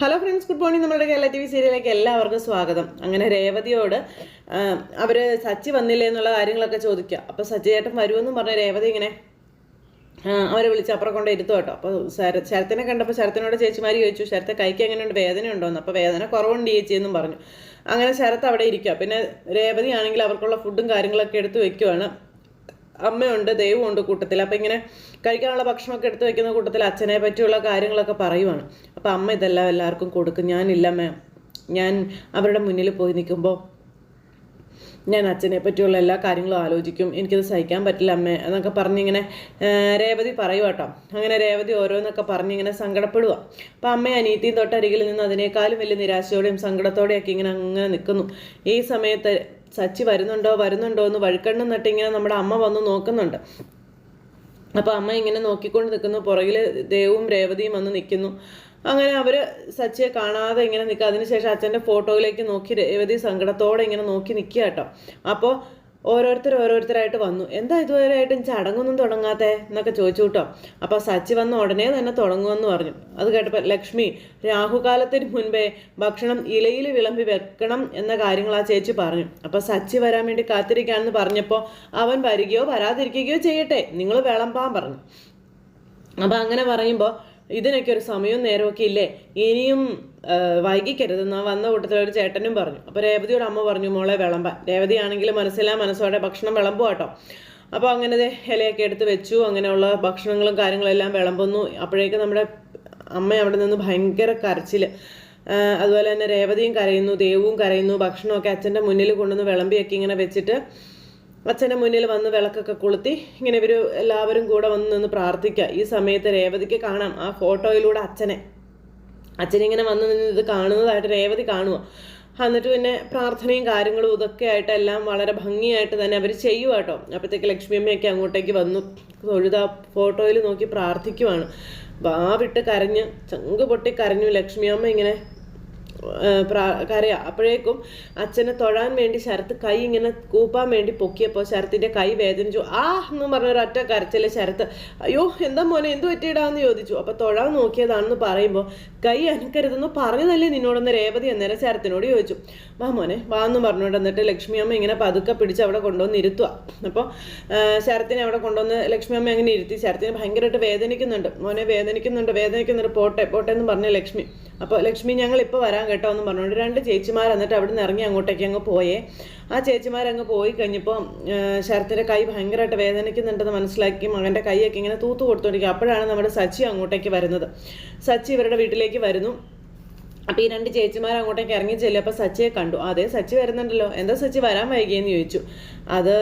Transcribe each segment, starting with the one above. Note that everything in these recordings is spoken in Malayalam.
ഹലോ ഫ്രണ്ട്സ് ഗുഡ് മോർണിംഗ് നമ്മുടെ കേരള ടി വി സീരിയലിലേക്ക് എല്ലാവർക്കും സ്വാഗതം. അങ്ങനെ രേവതിയോട് അവർ സച്ചി വന്നില്ലേ എന്നുള്ള കാര്യങ്ങളൊക്കെ ചോദിക്കുക അപ്പോൾ സച്ചി ചേട്ടൻ വരുമെന്നും പറഞ്ഞ രേവതി ഇങ്ങനെ അവരെ വിളിച്ച് അപ്പുറം കൊണ്ട് ഇരുത്തു കേട്ടോ. അപ്പോൾ ശര ശരത്തിനെ കണ്ടപ്പോൾ ശരത്തിനോട് ചേച്ചിമാർ ചോദിച്ചു ശരത്തെ കൈക്ക് എങ്ങനെയുണ്ട്? വേദന ഉണ്ടോന്ന് അപ്പോൾ വേദന കുറവുണ്ട് ചേച്ചി എന്നും പറഞ്ഞു. അങ്ങനെ ശരത്ത് അവിടെ ഇരിക്കുക പിന്നെ രേവതി ആണെങ്കിൽ അവർക്കുള്ള ഫുഡും കാര്യങ്ങളൊക്കെ എടുത്ത് വെക്കുവാണ്. അമ്മയുണ്ട് ദൈവമുണ്ട് കൂട്ടത്തിൽ. അപ്പം ഇങ്ങനെ കഴിക്കാനുള്ള ഭക്ഷണമൊക്കെ എടുത്തു വെക്കുന്ന കൂട്ടത്തിൽ അച്ഛനെ പറ്റിയുള്ള കാര്യങ്ങളൊക്കെ പറയുവാണ്. അപ്പം അമ്മ ഇതെല്ലാം എല്ലാവർക്കും കൊടുക്കും. ഞാനില്ല മാം ഞാൻ അവരുടെ മുന്നിൽ പോയി നിൽക്കുമ്പോൾ ഞാൻ അച്ഛനെ പറ്റിയുള്ള എല്ലാ കാര്യങ്ങളും ആലോചിക്കും. എനിക്കത് സഹിക്കാൻ പറ്റില്ല അമ്മേ എന്നൊക്കെ പറഞ്ഞിങ്ങനെ രേവതി പറയുക കേട്ടോ അങ്ങനെ രേവതി ഓരോന്നൊക്കെ പറഞ്ഞിങ്ങനെ സങ്കടപ്പെടുക അപ്പം അമ്മയും അനീതിയും തൊട്ടരികിൽ നിന്ന് അതിനേക്കാളും വലിയ നിരാശയോടെയും സങ്കടത്തോടെയൊക്കെ ഇങ്ങനെ അങ്ങനെ നിൽക്കുന്നു. ഈ സമയത്ത് സച്ചി വരുന്നുണ്ടോ വരുന്നുണ്ടോ എന്ന് വഴുക്കണ്ണം നട്ടിങ്ങനെ നമ്മുടെ അമ്മ വന്ന് നോക്കുന്നുണ്ട്. അപ്പോൾ അമ്മ ഇങ്ങനെ നോക്കിക്കൊണ്ട് നിൽക്കുന്നു. പുറകിൽ ദേവും രേവതിയും വന്ന് നിൽക്കുന്നു. അങ്ങനെ അവർ സച്ചിയെ കാണാതെ ഇങ്ങനെ നിൽക്കുക. അതിനുശേഷം അച്ഛന്റെ ഫോട്ടോയിലേക്ക് നോക്കി രേവതി സങ്കടത്തോടെ ഇങ്ങനെ നോക്കി നിൽക്കുക കേട്ടോ. അപ്പോൾ ഓരോരുത്തർ ഓരോരുത്തരായിട്ട് വന്നു. എന്താ ഇതുവരെയായിട്ടും ചടങ്ങൊന്നും തുടങ്ങാത്തെ എന്നൊക്കെ ചോദിച്ചു കേട്ടോ. അപ്പോൾ സച്ചി വന്ന ഉടനെ തന്നെ തുടങ്ങുമെന്ന് പറഞ്ഞു. അത് കേട്ടപ്പോൾ ലക്ഷ്മി രാഹുകാലത്തിന് മുൻപേ ഭക്ഷണം ഇലയിൽ വിളമ്പി വെക്കണം എന്ന കാര്യങ്ങൾ ആ ചേച്ചി പറഞ്ഞു. അപ്പോൾ സച്ചി വരാൻ വേണ്ടി കാത്തിരിക്കാണെന്ന് പറഞ്ഞപ്പോൾ അവൻ വരികയോ വരാതിരിക്കുകയോ ചെയ്യട്ടെ. നിങ്ങൾ വിളമ്പാൻ പറഞ്ഞു. അപ്പോൾ അങ്ങനെ പറയുമ്പോൾ ഇതിനൊക്കെ ഒരു സമയവും നേരമൊക്കെ ഇല്ലേ? ഇനിയും വൈകിക്കരുത്. ആ വന്ന കൂട്ടത്തിൽ ഒരു ചേട്ടനും പറഞ്ഞു. അപ്പോൾ രേവതിയോട് അമ്മ പറഞ്ഞു മോളെ വിളമ്പാൻ. രേവതിയാണെങ്കിൽ മനസ്സിലാ മനസ്സോടെ ഭക്ഷണം വിളമ്പു കേട്ടോ അപ്പോൾ അങ്ങനെ ഇലയൊക്കെ എടുത്ത് വെച്ചു. അങ്ങനെയുള്ള ഭക്ഷണങ്ങളും കാര്യങ്ങളെല്ലാം വിളമ്പുന്നു. അപ്പോഴേക്ക് നമ്മുടെ അമ്മ അവിടെ നിന്ന് ഭയങ്കര കരച്ചിൽ അതുപോലെ തന്നെ രേവതിയും കരയുന്നു ദേവും കരയുന്നു ഭക്ഷണമൊക്കെ അച്ഛന്റെ മുന്നിൽ കൊണ്ടുവന്ന് വിളമ്പിയൊക്കെ ഇങ്ങനെ വെച്ചിട്ട് അച്ഛന്റെ മുന്നിൽ വന്ന് വിളക്കൊക്കെ കൊളുത്തി ഇങ്ങനെ ഇവർ എല്ലാവരും കൂടെ വന്ന് നിന്ന് പ്രാർത്ഥിക്കുക ഈ സമയത്ത് രേവതിക്ക് കാണാം. ആ ഫോട്ടോയിലൂടെ അച്ഛനെ. അച്ഛനിങ്ങനെ വന്ന് നിന്ന് ഇത് കാണുന്നതായിട്ട് രേവതി കാണുക എന്നിട്ട് പിന്നെ പ്രാർത്ഥനയും കാര്യങ്ങളും ഇതൊക്കെ ആയിട്ട് എല്ലാം വളരെ ഭംഗിയായിട്ട് തന്നെ അവർ ചെയ്യുക കേട്ടോ അപ്പോഴത്തേക്ക് ലക്ഷ്മിയമ്മയൊക്കെ അങ്ങോട്ടേക്ക് വന്നു. തൊഴുത ഫോട്ടോയിൽ നോക്കി പ്രാർത്ഥിക്കുവാണ്. വാ വിട്ട് കരഞ്ഞ് ചങ്ക് പൊട്ടി കരഞ്ഞു ലക്ഷ്മിയമ്മ ഇങ്ങനെ കരയാ. അപ്പോഴേക്കും അച്ഛനെ തൊഴാൻ വേണ്ടി ശരത്ത് കൈ ഇങ്ങനെ കൂപ്പാൻ വേണ്ടി പൊക്കിയപ്പോൾ ശരത്തിന്റെ കൈ വേദനിച്ചു. ആ എന്ന് പറഞ്ഞ ഒരൊറ്റ കരച്ചിൽ ശരത്ത് അയ്യോ എന്താ മോനെ എന്ത് പറ്റിയിടാന്ന് ചോദിച്ചു. അപ്പോൾ തൊഴാൻ നോക്കിയതാണെന്ന് പറയുമ്പോൾ കൈ അനക്കരുതെന്ന് പറഞ്ഞതല്ലേ നിന്നോടൊന്ന് രേവതി? അന്നേരം ശരത്തിനോട് ചോദിച്ചു. വാ മോനെ വാ എന്ന് പറഞ്ഞോണ്ട് എന്നിട്ട് ലക്ഷ്മി അമ്മ ഇങ്ങനെ പതുക്കെ പിടിച്ച് അവിടെ കൊണ്ടുവന്ന് ഇരുത്തുക അപ്പോൾ ശരത്തിനെ അവിടെ കൊണ്ടുവന്ന് ലക്ഷ്മി അമ്മ അങ്ങനെ ഇരുത്തി. ശരത്തിന് ഭയങ്കരമായിട്ട് വേദനിക്കുന്നുണ്ട്. മോനെ വേദനിക്കുന്നുണ്ട് വേദനിക്കുന്നുണ്ട്. പോട്ടെ പോട്ടെ എന്ന് പറഞ്ഞ ലക്ഷ്മി. അപ്പോൾ ലക്ഷ്മി ഞങ്ങൾ ഇപ്പോൾ വരാൻ കേട്ടോ എന്ന് പറഞ്ഞുകൊണ്ട് രണ്ട് ചേച്ചിമാർ എന്നിട്ട് അവിടെ നിന്ന് ഇറങ്ങി അങ്ങോട്ടേക്ക് അങ്ങ് പോയേ. ആ ചേച്ചിമാരങ്ങ് പോയി കഴിഞ്ഞപ്പോൾ ശരത്തിന്റെ കൈ ഭയങ്കരമായിട്ട് വേദനിക്കുന്നുണ്ടെന്ന് മനസ്സിലാക്കി മകന്റെ കൈയൊക്കെ ഇങ്ങനെ തൂത്തു കൊടുത്തോണ്ടിരിക്കുക അപ്പോഴാണ് നമ്മുടെ സച്ചി അങ്ങോട്ടേക്ക് വരുന്നത്. സച്ചി ഇവരുടെ വീട്ടിലേക്ക് വരുന്നു. അപ്പോൾ ഈ രണ്ട് ചേച്ചിമാർ അങ്ങോട്ടേക്ക് ഇറങ്ങി ചെല്ലും അപ്പോൾ സച്ചിയെ കണ്ടു. അതെ സച്ചി വരുന്നുണ്ടല്ലോ. എന്താ സച്ചി വരാൻ വൈകിയെന്ന് ചോദിച്ചു. അത്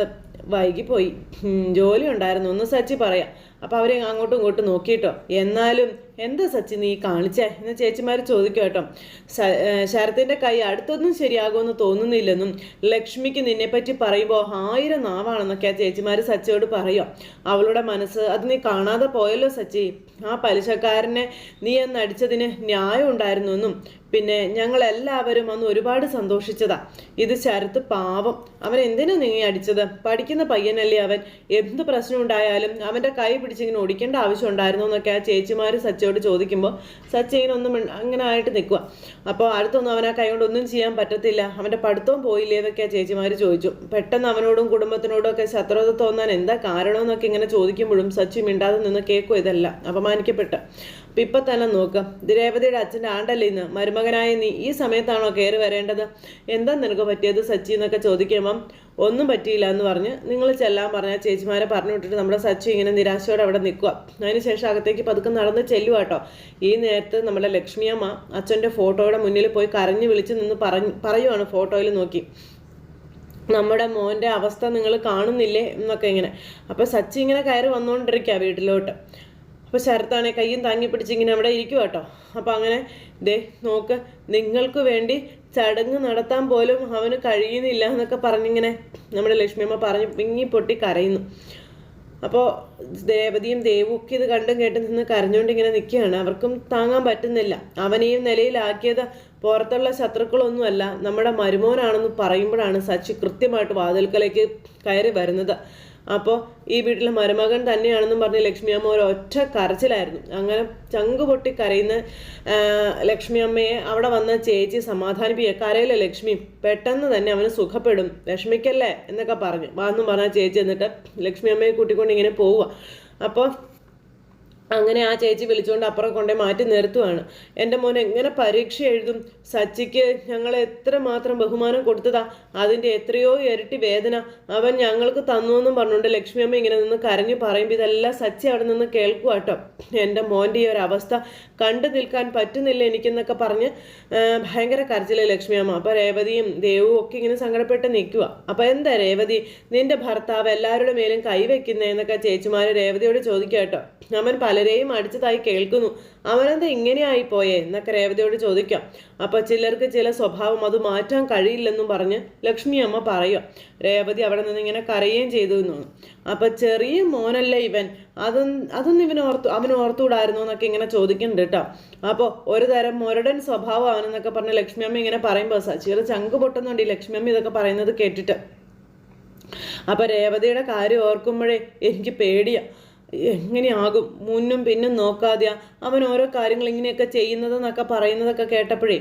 വൈകിപ്പോയി. പോയി ജോലി ഉണ്ടായിരുന്നു. ഒന്ന് സച്ചി പറയാം. അപ്പോൾ അവരെ അങ്ങോട്ടും ഇങ്ങോട്ടും നോക്കിയിട്ടോ എന്നാലും എന്താ സച്ചി നീ കാണിച്ചേ? എന്ന് ചേച്ചിമാർ ചോദിക്കും കേട്ടോ. ശരത്തിന്റെ കൈ അടുത്തൊന്നും ശരിയാകുമെന്ന് തോന്നുന്നില്ലെന്നും ലക്ഷ്മിക്ക് നിന്നെപ്പറ്റി പറയുമ്പോൾ ആയിരം നാവാണെന്നൊക്കെ ആ ചേച്ചിമാർ സച്ചിയോട് പറയും. അവളുടെ മനസ്സ് അത് നീ കാണാതെ പോയല്ലോ സച്ചി. ആ പലിശക്കാരനെ നീ അന്ന് അടിച്ചതിന് ന്യായം ഉണ്ടായിരുന്നു എന്നും പിന്നെ ഞങ്ങൾ എല്ലാവരും അന്ന് ഒരുപാട് സന്തോഷിച്ചതാ. ഇത് ശരത്ത് പാവം. അവൻ എന്തിനാ നീ അടിച്ചത്? പഠിക്കുന്ന പയ്യനല്ലേ അവൻ. എന്ത് പ്രശ്നം ഉണ്ടായാലും അവന്റെ കൈ പിടിച്ചിങ്ങനെ ഓടിക്കേണ്ട ആവശ്യം ഉണ്ടായിരുന്നു എന്നൊക്കെ ആ ചേച്ചിമാർ സച്ചയോട് ചോദിക്കുമ്പോൾ സച്ച ഇങ്ങനെ ഒന്നും അങ്ങനെ ആയിട്ട് നിൽക്കുക അപ്പോൾ അടുത്തൊന്നും അവൻ ആ കൈ കൊണ്ട് ഒന്നും ചെയ്യാൻ പറ്റത്തില്ല. അവന്റെ പഠിത്തവും പോയില്ലേ എന്നൊക്കെ ആ ചേച്ചിമാർ ചോദിച്ചു. പെട്ടെന്ന് അവനോടും കുടുംബത്തിനോടും ഒക്കെ ശത്രുത തോന്നാൻ എന്താ കാരണമെന്നൊക്കെ ഇങ്ങനെ ചോദിക്കുമ്പോഴും സച്ചി മിണ്ടാതെ നിന്ന് കേൾക്കും ഇതല്ല. അപമാനിക്കപ്പെട്ട്. ഇപ്പം തന്നെ നോക്ക്. രേവതിയുടെ അച്ഛന്റെ ആണ്ടല്ലേ ഇന്ന്? മരുമകനായ നീ ഈ സമയത്താണോ കയറി വരേണ്ടത്? എന്താ നിനക്ക് പറ്റിയത് സച്ചി എന്നൊക്കെ ചോദിക്കുമ്പം ഒന്നും പറ്റിയില്ല എന്ന് പറഞ്ഞ് നിങ്ങൾ ചെല്ലാൻ പറഞ്ഞ ചേച്ചിമാരെ പറഞ്ഞു വിട്ടിട്ട് നമ്മുടെ സച്ചി ഇങ്ങനെ നിരാശയോടെ അവിടെ നിൽക്കുക അതിനുശേഷം അകത്തേക്ക് പതുക്കെ നടന്ന് ചെല്ലുക കേട്ടോ ഈ നേരത്ത് നമ്മുടെ ലക്ഷ്മിയമ്മ അച്ഛന്റെ ഫോട്ടോയുടെ മുന്നിൽ പോയി കരഞ്ഞു വിളിച്ച് നിന്ന് പറഞ്ഞു പറയുവാണ് ഫോട്ടോയിൽ നോക്കി. നമ്മുടെ മോന്റെ അവസ്ഥ നിങ്ങൾ കാണുന്നില്ലേ? എന്നൊക്കെ ഇങ്ങനെ. അപ്പോൾ സച്ചി ഇങ്ങനെ കയറി വന്നുകൊണ്ടിരിക്കുക വീട്ടിലോട്ട്. അപ്പോൾ ശരത്താണെ കയ്യും താങ്ങി പിടിച്ച് ഇങ്ങനെ അവിടെ ഇരിക്കുക കേട്ടോ അപ്പോൾ അങ്ങനെ ദേ നോക്ക് നിങ്ങൾക്ക് വേണ്ടി ചടങ്ങ് നടത്താൻ പോലും അവന് കഴിയുന്നില്ല എന്നൊക്കെ പറഞ്ഞിങ്ങനെ നമ്മുടെ ലക്ഷ്മിയമ്മ പറഞ്ഞ് പിങ്ങി പൊട്ടി കരയുന്നു. അപ്പോൾ ദേവതിയും ദേവും ഇത് കണ്ടും കേട്ടും നിന്ന് കരഞ്ഞുകൊണ്ട് ഇങ്ങനെ നിൽക്കുകയാണ്. അവർക്കും താങ്ങാൻ പറ്റുന്നില്ല. അവനെയും നിലയിലാക്കിയത് പുറത്തുള്ള ശത്രുക്കളൊന്നുമല്ല നമ്മുടെ മരുമോനാണെന്ന് പറയുമ്പോഴാണ് സച്ചി കൃത്യമായിട്ട് വാതിൽക്കലേക്ക് കയറി വരുന്നത്. അപ്പോൾ ഈ വീട്ടിലെ മരുമകൻ തന്നെയാണെന്നും പറഞ്ഞ് ലക്ഷ്മി അമ്മ ഒരു ഒറ്റ കരച്ചിലായിരുന്നു. അങ്ങനെ ചങ്ക് പൊട്ടി കരയുന്ന ലക്ഷ്മി അമ്മയെ അവിടെ വന്ന ചേച്ചി സമാധാനിപ്പിക്കുക. കരയിലെ ലക്ഷ്മി പെട്ടെന്ന് തന്നെ അവന് സുഖപ്പെടും. ലക്ഷ്മിക്കല്ലേ എന്നൊക്കെ പറഞ്ഞു. വാന്നും പറഞ്ഞ ചേച്ചി എന്നിട്ട് ലക്ഷ്മി അമ്മയെ കൂട്ടിക്കൊണ്ട് ഇങ്ങനെ പോവുക അപ്പോൾ അങ്ങനെ ആ ചേച്ചി വിളിച്ചുകൊണ്ട് അപ്പുറം കൊണ്ടേ മാറ്റി നിർത്തുവാണ്. എന്റെ മോൻ എങ്ങനെ പരീക്ഷ എഴുതും? സച്ചിക്ക് ഞങ്ങൾ എത്ര മാത്രം ബഹുമാനം കൊടുത്തതാ? അതിന്റെ എത്രയോ ഇരട്ടി വേദന. അവൻ ഞങ്ങൾക്ക് തന്നു എന്നും പറഞ്ഞുകൊണ്ട് ലക്ഷ്മി അമ്മ ഇങ്ങനെ നിന്ന് കരഞ്ഞു പറയുമ്പോൾ ഇതെല്ലാം സച്ചി അവിടെ നിന്ന് കേൾക്കുക കേട്ടോ. എന്റെ മോന്റെ ഈ ഒരു അവസ്ഥ കണ്ടു നിൽക്കാൻ പറ്റുന്നില്ല എനിക്കെന്നൊക്കെ പറഞ്ഞ് ഭയങ്കര കരച്ചില്ല ലക്ഷ്മി അമ്മ. അപ്പോൾ രേവതിയും ദേവും ഒക്കെ ഇങ്ങനെ സങ്കടപ്പെട്ട് നിൽക്കുക അപ്പോൾ എന്താ രേവതി നിന്റെ ഭർത്താവ് എല്ലാവരുടെ മേലും കൈവയ്ക്കുന്നതെന്നൊക്കെ ചേച്ചിമാർ രേവതിയോട് ചോദിക്കുക കേട്ടോ. അവൻ പലരെയും അടിച്ചതായി കേൾക്കുന്നു. അവനെന്താ ഇങ്ങനെയായി പോയേ? എന്നൊക്കെ രേവതിയോട് ചോദിക്കാം. അപ്പൊ ചിലർക്ക് ചില സ്വഭാവം അത് മാറ്റാൻ കഴിയില്ലെന്നും പറഞ്ഞ് ലക്ഷ്മി അമ്മ പറയുക രേവതി അവിടെ നിന്ന് ഇങ്ങനെ കരയുകയും ചെയ്തു എന്നാണ്. അപ്പൊ ചെറിയ മോനല്ലേ ഇവൻ? അതൊന്നും അതൊന്നും ഇവൻ ഓർത്തു അവൻ ഓർത്തുകൂടായിരുന്നു എന്നൊക്കെ ഇങ്ങനെ ചോദിക്കുന്നുണ്ട് കേട്ടോ. അപ്പോൾ ഒരു തരം മുരടൻ സ്വഭാവം അവനെന്നൊക്കെ പറഞ്ഞ് ലക്ഷ്മി അമ്മ ഇങ്ങനെ പറയുമ്പോൾ സച്ചിയുടെ ചങ്ക് പൊട്ടുന്നുണ്ട് ഈ ലക്ഷ്മി അമ്മ ഇതൊക്കെ പറയുന്നത് കേട്ടിട്ട്. അപ്പൊ രേവതിയുടെ കാര്യം ഓർക്കുമ്പോഴേ എനിക്ക് പേടിയാ. എങ്ങനെയാകും? മുന്നും പിന്നും നോക്കാതെ അവൻ ഓരോ കാര്യങ്ങൾ ഇങ്ങനെയൊക്കെ ചെയ്യുന്നതെന്നൊക്കെ പറയുന്നതൊക്കെ കേട്ടപ്പോഴേ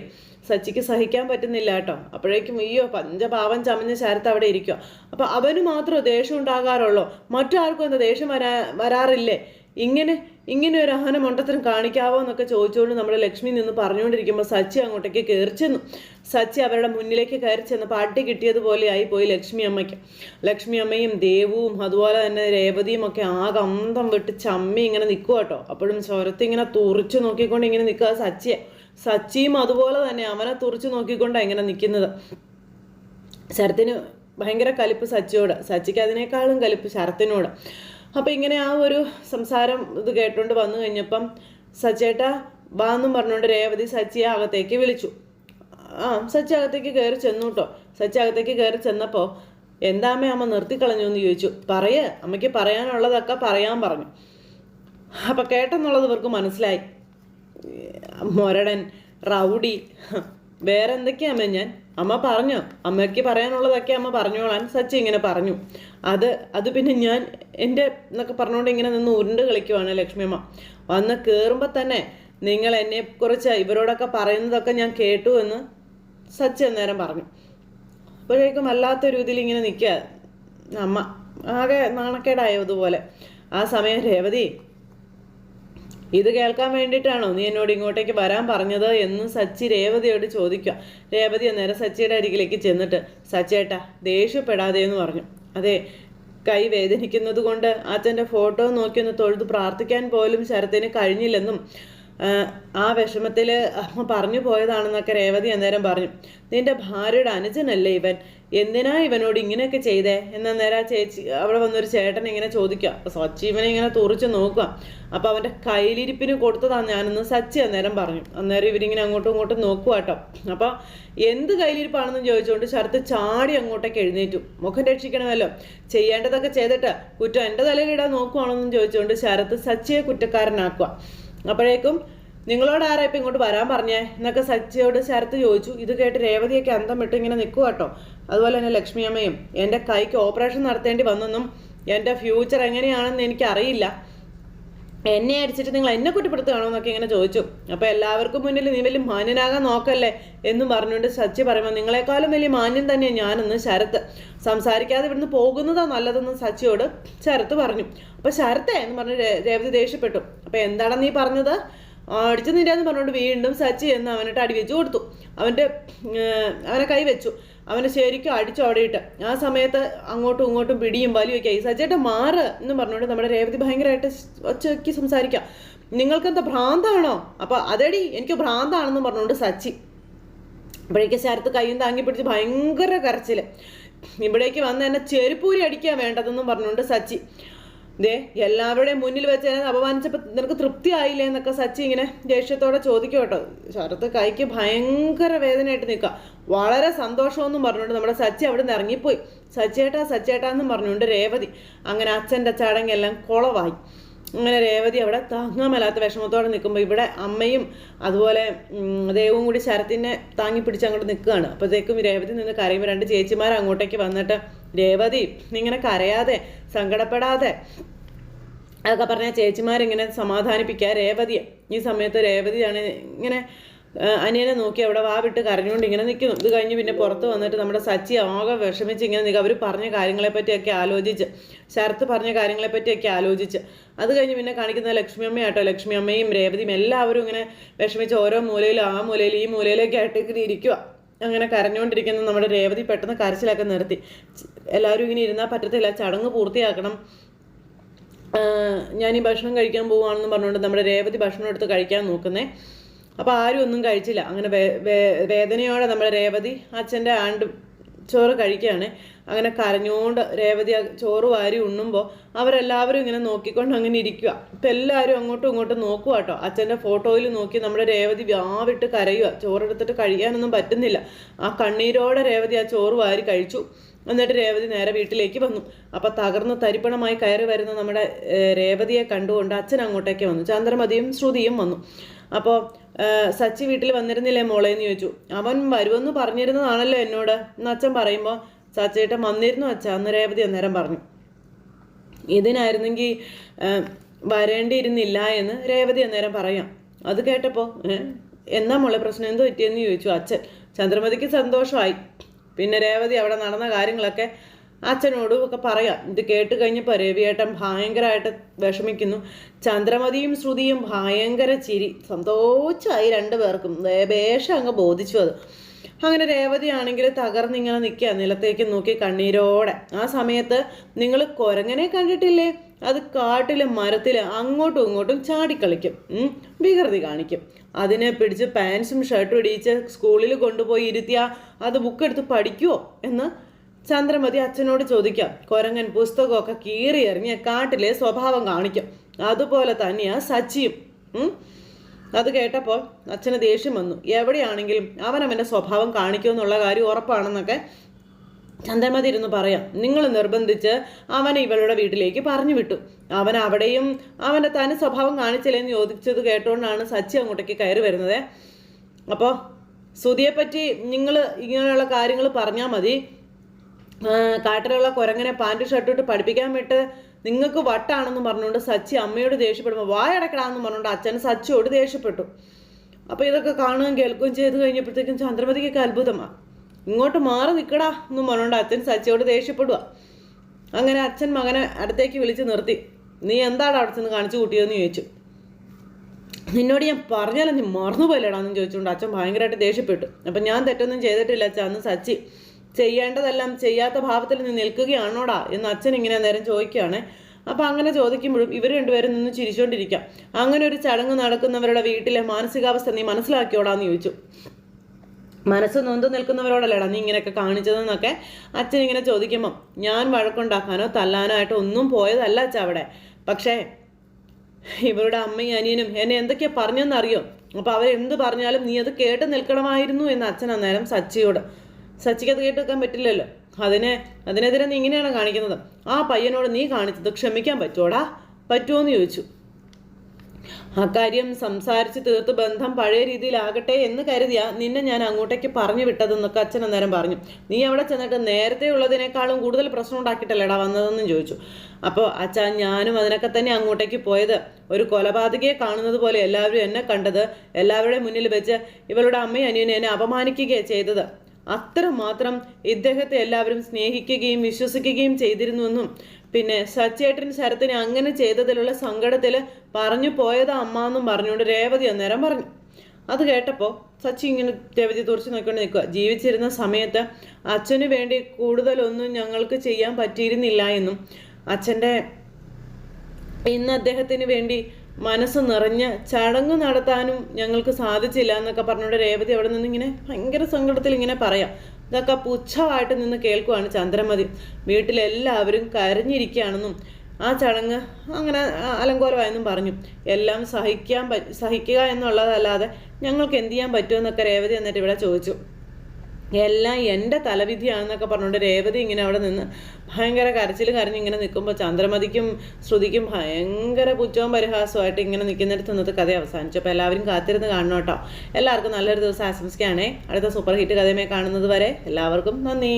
സച്ചിക്ക് സഹിക്കാൻ പറ്റുന്നില്ല കേട്ടോ. അപ്പോഴേക്കും അയ്യോ പഞ്ചപാവം ചമഞ്ഞ ശരത്ത് അവിടെ ഇരിക്കുക അപ്പൊ അവന് മാത്രമേ ദേഷ്യം ഉണ്ടാകാറുള്ളൂ? മറ്റാർക്കും എന്താ ദേഷ്യം വരാ വരാറില്ലേ? ഇങ്ങനെ ഇങ്ങനെ ഒരു ആന മണ്ടത്തരം കാണിക്കാവോ എന്നൊക്കെ ചോദിച്ചുകൊണ്ട് നമ്മുടെ ലക്ഷ്മി നിന്ന് പറഞ്ഞുകൊണ്ടിരിക്കുമ്പോൾ സച്ചി അങ്ങോട്ടേക്ക് കയറി ചെന്നു. സച്ചി അവരുടെ മുന്നിലേക്ക് കയറി ചെന്നപ്പോൾ കിട്ടിയതുപോലെ ആയി പോയി ലക്ഷ്മി അമ്മയ്ക്ക്. ലക്ഷ്മി അമ്മയും ദേവും അതുപോലെ തന്നെ രേവതിയും ഒക്കെ ആകെ അന്തം വിട്ട് ചമ്മി ഇങ്ങനെ നിൽക്കുക കേട്ടോ. അപ്പോഴും സ്വരത്ത് ഇങ്ങനെ തുറിച്ചു നോക്കിക്കൊണ്ട് ഇങ്ങനെ നിൽക്കുക സച്ചിയെ. സച്ചിയും അതുപോലെ തന്നെ അവനെ തുറിച്ചു നോക്കിക്കൊണ്ടാണ് ഇങ്ങനെ നിൽക്കുന്നത് ശരത്തിന് ഭയങ്കര കലിപ്പ് സച്ചിയോട്. സച്ചിക്ക് അതിനേക്കാളും കലിപ്പ് ശരത്തിനോട്. അപ്പം ഇങ്ങനെ ആ ഒരു സംസാരം ഇത് കേട്ടുകൊണ്ട് വന്നു കഴിഞ്ഞപ്പം സച്ചേട്ട വാ എന്നും പറഞ്ഞുകൊണ്ട് രേവതി സച്ചിയെ അകത്തേക്ക് വിളിച്ചു. ആ സച്ചി അകത്തേക്ക് കയറി ചെന്നു കേട്ടോ സച്ചി അകത്തേക്ക് കയറി ചെന്നപ്പോൾ എന്താ അമ്മ അമ്മ നിർത്തിക്കളഞ്ഞു എന്ന് ചോദിച്ചു. പറയേ അമ്മയ്ക്ക് പറയാനുള്ളതൊക്കെ പറയാൻ പറഞ്ഞു. അപ്പം കേട്ടെന്നുള്ളത് ഇവർക്ക് മനസ്സിലായി. മൊരടൻ റൗഡി വേറെ എന്തൊക്കെയാ അമ്മ ഞാൻ? അമ്മ പറഞ്ഞോ? അമ്മയ്ക്ക് പറയാനുള്ളതൊക്കെ അമ്മ പറഞ്ഞോളാൻ സച്ചി ഇങ്ങനെ പറഞ്ഞു. അത് അത് പിന്നെ ഞാൻ എന്റെ എന്നൊക്കെ പറഞ്ഞുകൊണ്ട് ഇങ്ങനെ നിന്ന് ഉരുണ്ട് കളിക്കുവാണ് ലക്ഷ്മി അമ്മ. വന്ന് കയറുമ്പോൾ തന്നെ നിങ്ങൾ എന്നെ കുറിച്ച് ഇവരോടൊക്കെ പറയുന്നതൊക്കെ ഞാൻ കേട്ടു എന്ന് സച്ചി അന്നേരം പറഞ്ഞു. അപ്പോഴേക്കും അല്ലാത്ത രീതിയിൽ ഇങ്ങനെ നിൽക്കുക. അമ്മ ആകെ നാണക്കേടായതുപോലെ ആ സമയം രേവതി ഇത് കേൾക്കാൻ വേണ്ടിയിട്ടാണോ നീ എന്നോട് ഇങ്ങോട്ടേക്ക് വരാൻ പറഞ്ഞത് എന്ന് സച്ചി രേവതിയോട് ചോദിക്കുക. രേവതി അന്നേരം സച്ചിയുടെ അരികിലേക്ക് ചെന്നിട്ട് സച്ചേട്ടാ ദേഷ്യപ്പെടാതെ എന്ന് പറഞ്ഞു. അതെ കൈ വേദനിക്കുന്നത് കൊണ്ട് അച്ഛന്റെ ഫോട്ടോ നോക്കി ഒന്ന് തൊഴുത് പ്രാർത്ഥിക്കാൻ പോലും ശരത്തിന് കഴിഞ്ഞില്ലെന്നും ആ, വിഷമത്തിൽ അമ്മ പറഞ്ഞു പോയതാണെന്നൊക്കെ രേവതി അന്നേരം പറഞ്ഞു. നിന്റെ ഭാര്യയുടെ അനുജനല്ലേ ഇവൻ? എന്തിനാ ഇവനോട് ഇങ്ങനെയൊക്കെ ചെയ്തേ? എന്നേരം ആ ചേച്ചി അവിടെ വന്നൊരു ചേട്ടൻ ഇങ്ങനെ ചോദിക്കുക. അപ്പൊ സച്ചി ഇവനെ ഇങ്ങനെ തുറിച്ച് നോക്കുക. അപ്പൊ അവന്റെ കയ്യിലിരിപ്പിന് കൊടുത്തതാ ഞാനെന്ന് സച്ചി അന്നേരം പറഞ്ഞു. അന്നേരം ഇവരിങ്ങനെ അങ്ങോട്ടും ഇങ്ങോട്ടും നോക്കുക കേട്ടോ. അപ്പൊ എന്ത് കയ്യിലിരിപ്പാണെന്ന് ചോദിച്ചുകൊണ്ട് ശരത്ത് ചാടി അങ്ങോട്ടേക്ക് എഴുന്നേറ്റു. മുഖം രക്ഷിക്കണമല്ലോ. ചെയ്യേണ്ടതൊക്കെ ചെയ്തിട്ട് കുറ്റം എന്റെ തലയിലിടാൻ നോക്കുവാണെന്നും ചോദിച്ചുകൊണ്ട് ശരത്ത് സച്ചിയെ കുറ്റക്കാരനാക്കുക. അപ്പോഴേക്കും നിങ്ങളോട് ആരാ ഇങ്ങോട്ട് വരാൻ പറഞ്ഞേ? എന്നൊക്കെ സച്ചിയോട് ശരത്ത് ചോദിച്ചു. ഇത് കേട്ട് രേവതിയൊക്കെ അന്തം വിട്ട് ഇങ്ങനെ നിൽക്കുക കേട്ടോ. അതുപോലെ തന്നെ ലക്ഷ്മി അമ്മയും എന്റെ കൈക്ക് ഓപ്പറേഷൻ നടത്തേണ്ടി വന്നെന്നും എന്റെ ഫ്യൂച്ചർ എങ്ങനെയാണെന്ന് എനിക്കറിയില്ല. എന്നെ അടിച്ചിട്ട് നിങ്ങൾ എന്നെ കുറ്റപ്പെടുത്തുകയാണോ എന്നൊക്കെ ഇങ്ങനെ ചോദിച്ചു. അപ്പോൾ എല്ലാവർക്കും മുന്നിൽ നീ വലിയ മാന്യനാകാൻ നോക്കല്ലേ? എന്നും പറഞ്ഞുകൊണ്ട് സച്ചി പറയുമ്പോൾ നിങ്ങളെക്കാളും വലിയ മാന്യം തന്നെ ഞാനെന്ന് ശരത്ത്. സംസാരിക്കാതെ ഇവിടുന്ന് പോകുന്നതാ നല്ലതെന്ന് സച്ചിയോട് ശരത്ത് പറഞ്ഞു. അപ്പോൾ ശരത്തേ എന്ന് പറഞ്ഞ് രേവതി ദേഷ്യപ്പെട്ടു. അപ്പോൾ എന്താണ് നീ പറഞ്ഞത്? അടിച്ചു നിരാന്ന് പറഞ്ഞുകൊണ്ട് വീണ്ടും സച്ചി എന്ന് അവനിട്ട് അടി വെച്ച് കൊടുത്തു. അവന്റെ അവനെ കൈ വെച്ചു. അവനെ ശരിക്കും അടിച്ചു അവിടെ ഇട്ട് ആ സമയത്ത് അങ്ങോട്ടും ഇങ്ങോട്ടും പിടിയും വലിയൊക്കെ ആയി. സജ്ജേട്ട മാറ് എന്ന് പറഞ്ഞുകൊണ്ട് നമ്മുടെ രേവതി ഭയങ്കരമായിട്ട് ഒച്ചയ്ക്ക് സംസാരിക്കാം. നിങ്ങൾക്കെന്താ ഭ്രാന്താണോ? അപ്പോൾ അതടി എനിക്ക് ഭ്രാന്താണെന്ന് പറഞ്ഞുകൊണ്ട് സച്ചി. അപ്പോഴേക്ക് ശരത്ത് കൈയും താങ്ങി പിടിച്ച് ഭയങ്കര കരച്ചിൽ ഇവിടേക്ക് വന്ന് എന്നെ ചെരുപ്പൂരി അടിക്കാൻ വേണ്ടതെന്നും പറഞ്ഞുകൊണ്ട് സച്ചി. ദേ എല്ലാവരുടെയും മുന്നിൽ വെച്ച് എന്നെ അപമാനിച്ചപ്പോൾ നിനക്ക് തൃപ്തി ആയില്ലേ എന്നൊക്കെ സച്ചി ഇങ്ങനെ ദേഷ്യത്തോടെ ചോദിക്കും കേട്ടോ. ശരത്ത് കൈക്ക് ഭയങ്കര വേദനയായിട്ട് നിൽക്കുക. വളരെ സന്തോഷമെന്നും പറഞ്ഞുകൊണ്ട് നമ്മുടെ സച്ചി അവിടെ നിന്ന് ഇറങ്ങിപ്പോയി. സച്ചേട്ടാ സച്ചേട്ടാ എന്നും പറഞ്ഞുകൊണ്ട് രേവതി അങ്ങനെ അച്ഛന്റെ ചടങ്ങെല്ലാം കുളവായി. അങ്ങനെ രേവതി അവിടെ താങ്ങാൻ മേലാത്ത വിഷമത്തോടെ നിൽക്കുമ്പോൾ ഇവിടെ അമ്മയും അതുപോലെ ദേവും കൂടി ശരത്തിനെ താങ്ങി പിടിച്ച് അങ്ങോട്ട് നിൽക്കുകയാണ്. അപ്പോഴത്തേക്കും രേവതി നിന്ന് കരയുമ്പോൾ രണ്ട് ചേച്ചിമാർ അങ്ങോട്ടേക്ക് വന്നിട്ട് രേവതി ഇങ്ങനെ കരയാതെ സങ്കടപ്പെടാതെ അതൊക്കെ പറഞ്ഞ ചേച്ചിമാരിങ്ങനെ സമാധാനിപ്പിക്കുക. രേവതിയെ ഈ സമയത്ത് രേവതിയാണ് ഇങ്ങനെ അനിയനെ നോക്കി അവിടെ വാ വിട്ട് കരഞ്ഞുകൊണ്ട് ഇങ്ങനെ നിൽക്കുന്നു ഇത് കഴിഞ്ഞ് പിന്നെ പുറത്ത് വന്നിട്ട് നമ്മുടെ സച്ചി ആകെ വിഷമിച്ച് ഇങ്ങനെ നിൽക്കുക അവർ പറഞ്ഞ കാര്യങ്ങളെപ്പറ്റിയൊക്കെ ആലോചിച്ച്. ശരത്ത് പറഞ്ഞ കാര്യങ്ങളെപ്പറ്റിയൊക്കെ ആലോചിച്ച്. അത് കഴിഞ്ഞ് പിന്നെ കാണിക്കുന്ന ലക്ഷ്മി അമ്മയാട്ടോ ലക്ഷ്മി അമ്മയും രേവതിയും എല്ലാവരും ഇങ്ങനെ വിഷമിച്ച് ഓരോ മൂലയിലും ആ മൂലയിൽ ഈ മൂലയിലൊക്കെ ആയിട്ട് ഇങ്ങനെ ഇരിക്കുക അങ്ങനെ കരഞ്ഞുകൊണ്ടിരിക്കുന്ന നമ്മുടെ രേവതി പെട്ടെന്ന് കരച്ചിലൊക്കെ നിർത്തി. എല്ലാവരും ഇങ്ങനെ ഇരുന്നാൽ പറ്റത്തില്ല. ചടങ്ങ് പൂർത്തിയാക്കണം. ഞാൻ ഈ ഭക്ഷണം കഴിക്കാൻ പോവുകയാണെന്ന് പറഞ്ഞുകൊണ്ട് നമ്മുടെ രേവതി ഭക്ഷണം എടുത്ത് കഴിക്കാൻ നോക്കുന്നേ. അപ്പോൾ ആരും ഒന്നും കഴിച്ചില്ല. അങ്ങനെ വേദനയോടെ നമ്മുടെ രേവതി അച്ഛന്റെ ആണ്ട് ചോറ് കഴിക്കുകയാണ് അങ്ങനെ കരഞ്ഞുകൊണ്ട് രേവതി ചോറ് വാരി ഉണ്ണുമ്പോൾ അവരെല്ലാവരും ഇങ്ങനെ നോക്കിക്കൊണ്ട് അങ്ങനെ ഇരിക്കുക ഇപ്പം എല്ലാവരും അങ്ങോട്ടും ഇങ്ങോട്ടും നോക്കുക കേട്ടോ അച്ഛന്റെ ഫോട്ടോയിൽ നോക്കി നമ്മുടെ രേവതി വ്യാവിട്ട് കരയുക ചോറെടുത്തിട്ട് കഴിയാനൊന്നും പറ്റുന്നില്ല. ആ കണ്ണീരോടെ രേവതി ആ ചോറ് വാരി കഴിച്ചു. എന്നിട്ട് രേവതി നേരെ വീട്ടിലേക്ക് വന്നു. അപ്പം തകർന്ന് തരിപ്പണമായി കയറി വരുന്ന നമ്മുടെ രേവതിയെ കണ്ടുകൊണ്ട് അച്ഛൻ അങ്ങോട്ടേക്ക് വന്നു. ചന്ദ്രമതിയും ശ്രുതിയും വന്നു. അപ്പോൾ സച്ചി വീട്ടിൽ വന്നിരുന്നില്ലേ മോളെ എന്ന് ചോദിച്ചു. അവൻ വരുമെന്ന് പറഞ്ഞിരുന്നതാണല്ലോ എന്നോട്. എന്ന് അച്ഛൻ പറയുമ്പോൾ സച്ചേട്ടൻ വന്നിരുന്നു അച്ഛ അന്ന് രേവതി അന്നേരം പറഞ്ഞു. ഇതിനായിരുന്നെങ്കിൽ വരേണ്ടിയിരുന്നില്ല എന്ന് രേവതി അന്നേരം പറയാം. അത് കേട്ടപ്പോൾ എന്നാ മോളെ പ്രശ്നം? എന്ത് പറ്റിയെന്ന് ചോദിച്ചു അച്ഛൻ. ചന്ദ്രമതിക്ക് സന്തോഷമായി. പിന്നെ രേവതി അവിടെ നടന്ന കാര്യങ്ങളൊക്കെ അച്ഛനോടും ഒക്കെ പറയാം. ഇത് കേട്ട് കഴിഞ്ഞപ്പോൾ രവിയേട്ടൻ ഭയങ്കരമായിട്ട് വിഷമിക്കുന്നു. ചന്ദ്രമതിയും ശ്രുതിയും ഭയങ്കര ചിരി. സന്തോഷമായി രണ്ടു പേർക്കും. വേഷം അങ്ങ് ബോധിച്ചു അത്. അങ്ങനെ രേവതി ആണെങ്കിൽ തകർന്നിങ്ങനെ നിൽക്കുക നിലത്തേക്ക് നോക്കി കണ്ണീരോടെ. ആ സമയത്ത് നിങ്ങൾ കുരങ്ങനെ കണ്ടിട്ടില്ലേ? അത് കാട്ടിലെ മരത്തിൽ അങ്ങോട്ടും ഇങ്ങോട്ടും ചാടിക്കളിക്കും. വികൃതി കാണിക്കും. അതിനെ പിടിച്ച് പാൻസും ഷർട്ടും ഇടിയിച്ച് സ്കൂളിൽ കൊണ്ടുപോയി ഇരുത്തിയാൽ അത് ബുക്ക് എടുത്ത് പഠിക്കുമോ എന്ന് ചന്ദ്രമതി അച്ഛനോട് ചോദിക്കാം. കൊരങ്ങൻ പുസ്തകമൊക്കെ കീറി എറിഞ്ഞ് കാട്ടിലെ സ്വഭാവം കാണിക്കും. അതുപോലെ തന്നെയാ സച്ചിയും. അത് കേട്ടപ്പോൾ അച്ഛന് ദേഷ്യം വന്നു. എവിടെയാണെങ്കിലും അവൻ അവന്റെ സ്വഭാവം കാണിക്കുമെന്നുള്ള കാര്യം ഉറപ്പാണെന്നൊക്കെ ചന്ദ്രമതി ഇരുന്ന് പറയാം. നിങ്ങൾ നിർബന്ധിച്ച് അവനെ ഇവളുടെ വീട്ടിലേക്ക് പറഞ്ഞു വിട്ടു. അവൻ അവിടെയും അവന്റെ തനി സ്വഭാവം കാണിച്ചില്ലെന്ന് ചോദിച്ചത് കേട്ടുകൊണ്ടാണ് സച്ചി അങ്ങോട്ടേക്ക് കയറി വരുന്നത്. അപ്പോൾ സുതിയെപ്പറ്റി നിങ്ങൾ ഇങ്ങനെയുള്ള കാര്യങ്ങൾ പറഞ്ഞാൽ മതി. കാട്ടിലുള്ള കുരങ്ങനെ പാന്റ് ഷർട്ട് ഇട്ട് പഠിപ്പിക്കാൻ വിട്ട് നിങ്ങൾക്ക് വട്ടാണെന്ന് പറഞ്ഞുകൊണ്ട് സച്ചി അമ്മയോട് ദേഷ്യപ്പെടുമ്പോൾ വായടക്കടാന്ന് പറഞ്ഞുകൊണ്ട് അച്ഛൻ സച്ചിയോട് ദേഷ്യപ്പെട്ടു. അപ്പോൾ ഇതൊക്കെ കാണുകയും കേൾക്കുകയും ചെയ്ത് കഴിഞ്ഞപ്പോഴത്തേക്കും ചന്ദ്രമതിക്കൊക്കെ അത്ഭുതമാണ് ഇങ്ങോട്ട് മാറി നിൽക്കടാ എന്നും പറഞ്ഞുകൊണ്ട് അച്ഛൻ സച്ചിയോട് ദേഷ്യപ്പെടുക അങ്ങനെ അച്ഛൻ മകനെ അടുത്തേക്ക് വിളിച്ച് നിർത്തി. നീ എന്താണ് അവിടെ ചെന്ന് കാണിച്ചു കൂട്ടിയതെന്ന് ചോദിച്ചു? നിന്നോട് ഞാൻ പറഞ്ഞാലും നീ മറന്നുപോയില്ലടാന്ന് ചോദിച്ചുകൊണ്ട് അച്ഛൻ ഭയങ്കരമായിട്ട് ദേഷ്യപ്പെട്ടു. അപ്പം ഞാൻ തെറ്റൊന്നും ചെയ്തിട്ടില്ല അച്ഛൻ അന്ന് സച്ചി ചെയ്യേണ്ടതെല്ലാം ചെയ്യാത്ത ഭാവത്തിൽ നിന്ന് നിൽക്കുകയാണോടാ എന്ന് അച്ഛൻ ഇങ്ങനെ നേരം ചോദിക്കുകയാണ്. അപ്പം അങ്ങനെ ചോദിക്കുമ്പോഴും ഇവർ രണ്ടുപേരും നിന്ന് ചിരിച്ചുകൊണ്ടിരിക്കാം അങ്ങനെ ഒരു ചടങ്ങ് നടക്കുന്നവരുടെ വീട്ടിലെ മാനസികാവസ്ഥ നീ മനസ്സിലാക്കിയോടാന്ന് ചോദിച്ചു. മനസ്സ് നൊന്ത് നിൽക്കുന്നവരോടല്ലേടാ നീ ഇങ്ങനെയൊക്കെ കാണിച്ചതെന്നൊക്കെ അച്ഛൻ ഇങ്ങനെ ചോദിക്കുമ്പം ഞാൻ വഴക്കുണ്ടാക്കാനോ തല്ലാനോ ആയിട്ട് ഒന്നും പോയതല്ല അച്ഛ അവിടെ. പക്ഷേ ഇവരുടെ അമ്മയും അനിയനും എന്നെ എന്തൊക്കെയാ പറഞ്ഞെന്നറിയോ? അപ്പോൾ അവരെന്ത് പറഞ്ഞാലും നീ അത് കേട്ട് നിൽക്കണമായിരുന്നു എന്ന് അച്ഛൻ അന്നേരം സച്ചിയോട് സച്ചിക്ക് അത് കേട്ട് വെക്കാൻ പറ്റില്ലല്ലോ. അതിനെ അതിനെതിരെ നീ ഇങ്ങനെയാണ് കാണിക്കുന്നത്. ആ പയ്യനോട് നീ കാണിച്ചത് ക്ഷമിക്കാൻ പറ്റുമോടാ പറ്റുമോ എന്ന് ചോദിച്ചു. അക്കാര്യം സംസാരിച്ച് തീർത്ത് ബന്ധം പഴയ രീതിയിലാകട്ടെ എന്ന് കരുതിയാ നിന്നെ ഞാൻ അങ്ങോട്ടേക്ക് പറഞ്ഞു വിട്ടതെന്നൊക്കെ അച്ഛൻ അന്നേരം പറഞ്ഞു. നീ അവിടെ ചെന്നിട്ട് നേരത്തെ ഉള്ളതിനേക്കാളും കൂടുതൽ പ്രശ്നം ഉണ്ടാക്കിയിട്ടല്ലേടാ വന്നതെന്നും ചോദിച്ചു. അപ്പോൾ അച്ഛാ ഞാനും അതിനൊക്കെ തന്നെ അങ്ങോട്ടേക്ക് പോയത്. ഒരു കൊലപാതകയെ കാണുന്നത് പോലെ എല്ലാവരും എന്നെ കണ്ടത് എല്ലാവരുടെ മുന്നിൽ വെച്ച് ഇവളുടെ അമ്മയും അനിയനും എന്നെ അപമാനിക്കുകയാണ് ചെയ്തത്. അത്രമാത്രം ഇദ്ദേഹത്തെ എല്ലാവരും സ്നേഹിക്കുകയും വിശ്വസിക്കുകയും ചെയ്തിരുന്നുവെന്നും പിന്നെ സച്ചേട്ടൻ ശരത്തിനെ അങ്ങനെ ചെയ്തതിലുള്ള സങ്കടത്തിൽ പറഞ്ഞു പോയത് അമ്മ എന്നും പറഞ്ഞുകൊണ്ട് രേവതി അന്നേരം പറഞ്ഞു. അത് കേട്ടപ്പോൾ സച്ചി ഇങ്ങനെ രേവതി തുറച്ച് നോക്കിക്കൊണ്ട് നിൽക്കുക ജീവിച്ചിരുന്ന സമയത്ത് അച്ഛന് വേണ്ടി കൂടുതലൊന്നും ഞങ്ങൾക്ക് ചെയ്യാൻ പറ്റിയിരുന്നില്ല എന്നും അച്ഛന്റെ ഇന്ന് അദ്ദേഹത്തിന് വേണ്ടി മനസ്സ് നിറഞ്ഞ് ചടങ്ങ് നടത്താനും ഞങ്ങൾക്ക് സാധിച്ചില്ല എന്നൊക്കെ പറഞ്ഞുകൊണ്ട് രേവതി അവിടെ നിന്ന് ഇങ്ങനെ ഭയങ്കര സങ്കടത്തിൽ ഇങ്ങനെ പറയാം. ഇതൊക്കെ പുച്ഛമായിട്ട് നിന്ന് കേൾക്കുവാണ് ചന്ദ്രമതി. വീട്ടിലെല്ലാവരും കരഞ്ഞിരിക്കുകയാണെന്നും ആ ചടങ്ങ് അങ്ങനെ അലങ്കോലമായെന്നും പറഞ്ഞു. എല്ലാം സഹിക്കാൻ സഹിക്കുക എന്നുള്ളതല്ലാതെ ഞങ്ങൾക്ക് എന്ത് ചെയ്യാൻ പറ്റുമെന്നൊക്കെ രേവതി എന്നിട്ട് ഇവിടെ ചോദിച്ചു. എല്ലാം എന്റെ തലവിധിയാണെന്നൊക്കെ പറഞ്ഞുകൊണ്ട് രേവതി ഇങ്ങനെ അവിടെ നിന്ന് ഭയങ്കര കരച്ചിൽ കരഞ്ഞ് ഇങ്ങനെ നിൽക്കുമ്പോൾ ചന്ദ്രമതിക്കും ശ്രുതിക്കും ഭയങ്കര പുച്ഛവും പരിഹാസമായിട്ട് ഇങ്ങനെ നിൽക്കുന്നിടത്ത് നിന്നത്തെ കഥ അവസാനിച്ചു അപ്പോൾ എല്ലാവരും കാത്തിരുന്ന് കാണണം കേട്ടോ. എല്ലാവർക്കും നല്ലൊരു ദിവസം ആശംസിക്കുകയാണേ. അടുത്ത സൂപ്പർ ഹിറ്റ് കഥയുമായി കാണുന്നത് വരെ എല്ലാവർക്കും നന്ദി.